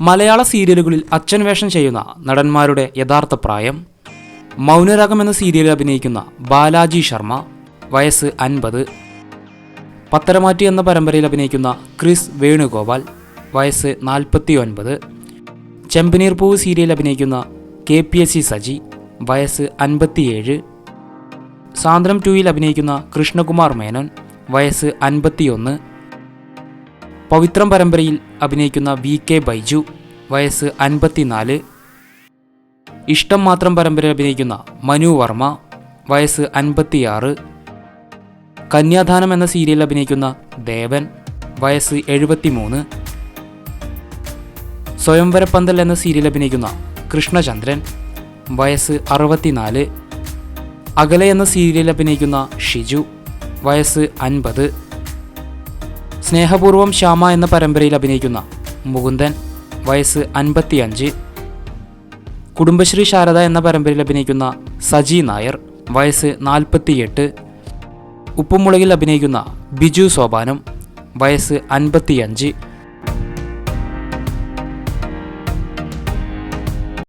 മലയാള സീരിയലുകളിൽ അച്ഛൻ വേഷം ചെയ്യുന്ന നടന്മാരുടെ യഥാർത്ഥ പ്രായം മൗനരാഗം എന്ന സീരിയലിൽ അഭിനയിക്കുന്ന ബാലാജി ശർമ്മ വയസ്സ് അൻപത് പത്തരമാറ്റി എന്ന പരമ്പരയിൽ അഭിനയിക്കുന്ന ക്രിസ് വേണുഗോപാൽ വയസ്സ് നാൽപ്പത്തി ഒൻപത് ചെമ്പനീർ പൂവ് സീരിയൽ അഭിനയിക്കുന്ന K P S C Saji വയസ്സ് അൻപത്തിയേഴ് സാന്ദ്രം ടുയിൽ അഭിനയിക്കുന്ന കൃഷ്ണകുമാർ മേനോൻ വയസ്സ് അൻപത്തിയൊന്ന് പവിത്രം പരമ്പരയിൽ അഭിനയിക്കുന്ന വി കെ ബൈജു വയസ്സ് അൻപത്തിനാല്. ഇഷ്ടം മാത്രം പരമ്പരയിൽ അഭിനയിക്കുന്ന മനു വർമ്മ വയസ്സ് അൻപത്തിയാറ്. കന്യാദാനം എന്ന സീരിയലിൽ അഭിനയിക്കുന്ന ദേവൻ വയസ്സ് എഴുപത്തിമൂന്ന്. സ്വയംവരപ്പന്തൽ എന്ന സീരിയൽ അഭിനയിക്കുന്ന കൃഷ്ണചന്ദ്രൻ വയസ്സ് അറുപത്തിനാല്. അകലെ എന്ന സീരിയൽ അഭിനയിക്കുന്ന ഷിജു വയസ്സ് അൻപത്. സ്നേഹപൂർവം ശ്യാമ എന്ന പരമ്പരയിൽ അഭിനയിക്കുന്ന മുകുന്ദൻ വയസ്സ് അൻപത്തിയഞ്ച്. കുടുംബശ്രീ ശാരദ എന്ന പരമ്പരയിൽ അഭിനയിക്കുന്ന സജി നായർ വയസ്സ് നാൽപ്പത്തിയെട്ട്. ഉപ്പുമുളകിൽ അഭിനയിക്കുന്ന ബിജു സോപാനം വയസ്സ് അൻപത്തിയഞ്ച്.